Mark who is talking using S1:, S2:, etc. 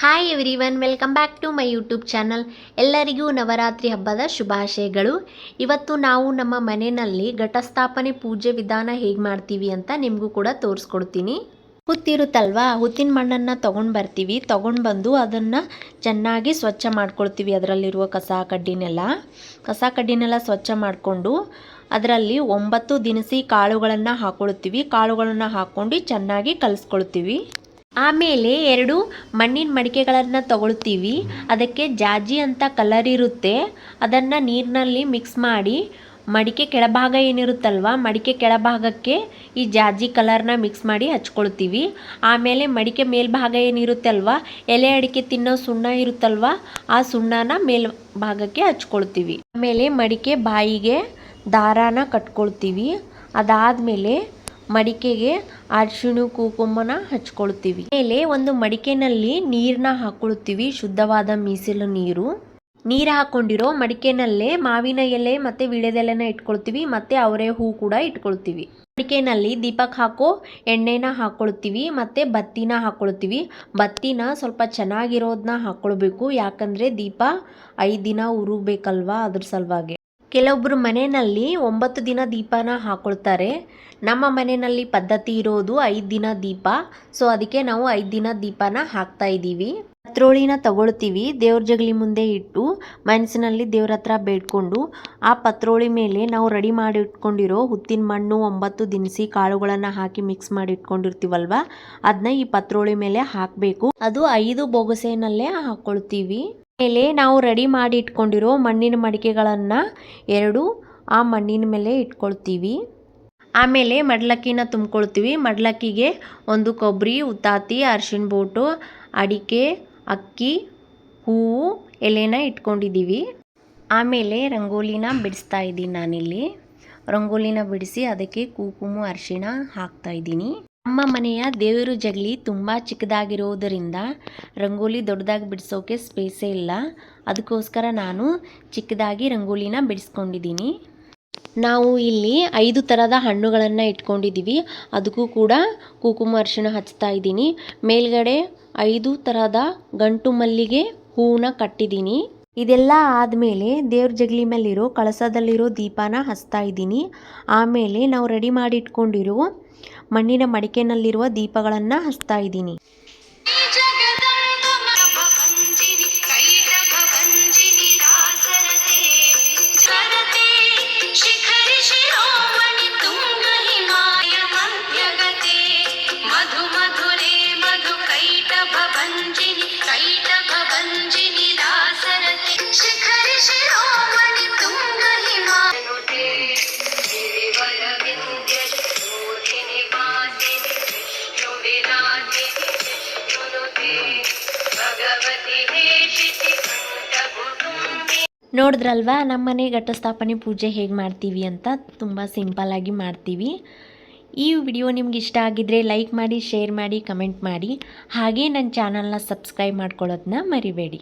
S1: Hi everyone welcome back to my YouTube channel ಎಲ್ಲರಿಗೂ ನವರಾತ್ರಿ ಹಬ್ಬದ ಶುಭಾಶಯಗಳು. ಇವತ್ತು ನಾವು ನಮ್ಮ ಮನೆಯಲ್ಲಿ ಘಟಸ್ಥಾಪನೆ ಪೂಜೆ ವಿಧಾನ ಹೇಗೆ ಮಾಡ್ತೀವಿ ಅಂತ ನಿಮಗೂ ಕೂಡ ತೋರಿಸ್ಕೊಡ್ತೀನಿ. ಹುತ್ತಿರುತ್ತಲ್ವಾ? ಹುತ್ತಿನ ಮಣ್ಣನ್ನು ತೊಗೊಂಡು ಬರ್ತೀವಿ, ತೊಗೊಂಡು ಬಂದು ಅದನ್ನು ಚೆನ್ನಾಗಿ ಸ್ವಚ್ಛ ಮಾಡ್ಕೊಳ್ತೀವಿ ಅದರಲ್ಲಿರುವ ಕಸ, ಕಡ್ಡಿನೆಲ್ಲ. ಕಸ, ಕಡ್ಡಿನೆಲ್ಲ ಸ್ವಚ್ಛ ಮಾಡಿಕೊಂಡು ಅದರಲ್ಲಿ ಒಂಬತ್ತು ದಿನಸಿ ಕಾಳುಗಳನ್ನು ಹಾಕೊಳ್ತೀವಿ. ಕಾಳುಗಳನ್ನು ಹಾಕ್ಕೊಂಡು ಚೆನ್ನಾಗಿ ಕಲಿಸ್ಕೊಳ್ತೀವಿ. ಆಮೇಲೆ ಎರಡು ಮಣ್ಣಿನ ಮಡಿಕೆಗಳನ್ನು ತಗೊಳ್ತೀವಿ. ಅದಕ್ಕೆ ಜಾಜಿ ಅಂತ ಕಲರ್ ಇರುತ್ತೆ. ಅದನ್ನು ನೀರಿನಲ್ಲಿ ಮಿಕ್ಸ್ ಮಾಡಿ ಮಡಿಕೆ ಕೆಳಭಾಗ ಏನಿರುತ್ತಲ್ವ, ಮಡಿಕೆ ಕೆಳಭಾಗಕ್ಕೆ ಈ ಜಾಜಿ ಕಲರ್ನ ಮಿಕ್ಸ್ ಮಾಡಿ ಹಚ್ಕೊಳ್ತೀವಿ. ಆಮೇಲೆ ಮಡಿಕೆ ಮೇಲ್ಭಾಗ ಏನಿರುತ್ತೆ ಅಲ್ವಾ ಎಲೆ ಅಡಿಕೆ ತಿನ್ನೋ ಸುಣ್ಣ ಇರುತ್ತಲ್ವ, ಆ ಸುಣ್ಣನ ಮೇಲ್ಭಾಗಕ್ಕೆ ಹಚ್ಕೊಳ್ತೀವಿ. ಆಮೇಲೆ ಮಡಿಕೆ ಬಾಯಿಗೆ ದಾರಾನ ಕಟ್ಕೊಳ್ತೀವಿ. ಅದಾದಮೇಲೆ ಮಡಿಕೆಗೆ ಅರಿಶಿಣ, ಕುಂಕುಮನ ಹಚ್ಕೊಳ್ತೀವಿ. ಮೇಲೆ ಒಂದು ಮಡಿಕೆನಲ್ಲಿ ನೀರನ್ನ ಹಾಕೊಳ್ತೀವಿ, ಶುದ್ಧವಾದ ಮೀಸಲು ನೀರು. ನೀರು ಹಾಕೊಂಡಿರೋ ಮಡಿಕೆನಲ್ಲೇ ಮಾವಿನ ಎಲೆ ಮತ್ತೆ ವಿಳೆದೆಲೆನ ಇಟ್ಕೊಳ್ತೀವಿ, ಮತ್ತೆ ಅವರೇ ಹೂ ಕೂಡ ಇಟ್ಕೊಳ್ತೀವಿ. ಮಡಿಕೆನಲ್ಲಿ ದೀಪಕ್ಕೆ ಹಾಕೋ ಎಣ್ಣೆನ ಹಾಕೊಳ್ತೀವಿ, ಮತ್ತೆ ಬತ್ತಿನ ಹಾಕ್ಕೊಳ್ತೀವಿ ಬತ್ತಿನ ಸ್ವಲ್ಪ ಚೆನ್ನಾಗಿರೋದನ್ನ ಹಾಕ್ಕೊಳ್ಬೇಕು ಯಾಕಂದರೆ ದೀಪ ಐದು ದಿನ ಉರುಬೇಕಲ್ವಾ ಅದ್ರ ಸಲುವಾಗಿ. ಕೆಲವೊಬ್ಬರು ಮನೆಯಲ್ಲಿ ಒಂಬತ್ತು ದಿನ ದೀಪನ ಹಾಕೊಳ್ತಾರೆ. ನಮ್ಮ ಮನೆಯಲ್ಲಿ ಪದ್ಧತಿ ಇರೋದು ಐದು ದಿನ ದೀಪ, ಸೊ ಅದಕ್ಕೆ ನಾವು ಐದು ದಿನ ದೀಪನ ಹಾಕ್ತಾ ಇದ್ದೀವಿ ಪತ್ರೋಳಿನ ತಗೊಳ್ತೀವಿ. ದೇವ್ರ ಜಗಲಿ ಮುಂದೆ ಇಟ್ಟು ಮನಸ್ಸಿನಲ್ಲಿ ದೇವ್ರ ಹತ್ರ ಬೇಡ್ಕೊಂಡು ಆ ಪತ್ರೋಳಿ ಮೇಲೆ ನಾವು ರೆಡಿ ಮಾಡಿ ಇಟ್ಕೊಂಡಿರೋ ಹುತ್ತಿನ ಮಣ್ಣು ಒಂಬತ್ತು ದಿನಸಿ ಕಾಳುಗಳನ್ನು ಹಾಕಿ ಮಿಕ್ಸ್ ಮಾಡಿ ಇಟ್ಕೊಂಡಿರ್ತೀವಲ್ವ ಅದನ್ನ ಈ ಪತ್ರೋಳಿ ಮೇಲೆ ಹಾಕಬೇಕು. ಅದು ಐದು ಬೊಗಸೆನಲ್ಲೇ ಹಾಕೊಳ್ತೀವಿ. ಮೇಲೆ ನಾವು ರೆಡಿ ಮಾಡಿ ಇಟ್ಕೊಂಡಿರೋ ಮಣ್ಣಿನ ಮಡಿಕೆಗಳನ್ನು ಎರಡು ಆ ಮಣ್ಣಿನ ಮೇಲೆ ಇಟ್ಕೊಳ್ತೀವಿ. ಆಮೇಲೆ ಮಡ್ಲಕ್ಕಿನ ತುಂಬ್ಕೊಳ್ತೀವಿ. ಮಡ್ಲಕ್ಕಿಗೆ ಒಂದು ಕೊಬ್ಬರಿ, ಉತ್ತಾತಿ, ಅರ್ಶಿಣ ಬೋಟು, ಅಡಿಕೆ ಅಕ್ಕಿ, ಹೂವು, ಎಲೆನ ಇಟ್ಕೊಂಡಿದ್ದೀವಿ ಆಮೇಲೆ ರಂಗೋಲಿನ ಬಿಡಿಸ್ತಾ ಇದ್ದೀನಿ ನಾನಿಲ್ಲಿ. ರಂಗೋಲಿನ ಬಿಡಿಸಿ ಅದಕ್ಕೆ ಕುಂಕುಮ ಅರಿಶಿಣ ಹಾಕ್ತಾ ಇದ್ದೀನಿ. ನಮ್ಮ ಮನೆಯ ದೇವರು ಜಗಲಿ ತುಂಬ ಚಿಕ್ಕದಾಗಿರೋದರಿಂದ ರಂಗೋಲಿ ದೊಡ್ಡದಾಗಿ ಬಿಡಿಸೋಕೆ ಸ್ಪೇಸೇ ಇಲ್ಲ. ಅದಕ್ಕೋಸ್ಕರ ನಾನು ಚಿಕ್ಕದಾಗಿ ರಂಗೋಲಿನ ಬಿಡಿಸ್ಕೊಂಡಿದ್ದೀನಿ. ನಾವು ಇಲ್ಲಿ ಐದು ಥರದ ಹಣ್ಣುಗಳನ್ನು ಇಟ್ಕೊಂಡಿದ್ದೀವಿ ಅದಕ್ಕೂ ಕೂಡ ಕುಂಕುಮ ಅರಿಶಿಣ ಹಚ್ತಾ ಇದ್ದೀನಿ. ಮೇಲ್ಗಡೆ ಐದು ಥರದ ಗಂಟು ಮಲ್ಲಿಗೆ ಹೂವನ್ನ ಕಟ್ಟಿದ್ದೀನಿ. ಇದೆಲ್ಲ ಆದಮೇಲೆ ದೇವ್ರ ಜಗಲಿ ಮೇಲಿರೋ ಕಳಸದಲ್ಲಿರೋ ದೀಪನ ಹಚ್ತಾ ಇದ್ದೀನಿ. ಆಮೇಲೆ ನಾವು ರೆಡಿ ಮಾಡಿ ಇಟ್ಕೊಂಡಿರೋ ಮಣ್ಣಿನ ಮಡಿಕೆನಲ್ಲಿರುವ ದೀಪಗಳನ್ನು ಹಚ್ತಾ ಇದ್ದೀನಿ. ನೋಡಿದ್ರಲ್ವಾ ನಮ್ಮನೆ ಘಟಸ್ಥಾಪನೆ ಪೂಜೆ ಹೇಗೆ ಮಾಡ್ತೀವಿ ಅಂತ ತುಂಬ ಸಿಂಪಲ್ಲಾಗಿ ಮಾಡ್ತೀವಿ. ಈ ವಿಡಿಯೋ ನಿಮ್ಗೆ ಇಷ್ಟ ಆಗಿದ್ರೆ ಲೈಕ್ ಮಾಡಿ, ಶೇರ್ ಮಾಡಿ, ಕಮೆಂಟ್ ಮಾಡಿ. ಹಾಗೇ ನನ್ನ ಚಾನಲ್ನ ಸಬ್ಸ್ಕ್ರೈಬ್ ಮಾಡ್ಕೊಳ್ಳೋದನ್ನ ಮರಿಬೇಡಿ.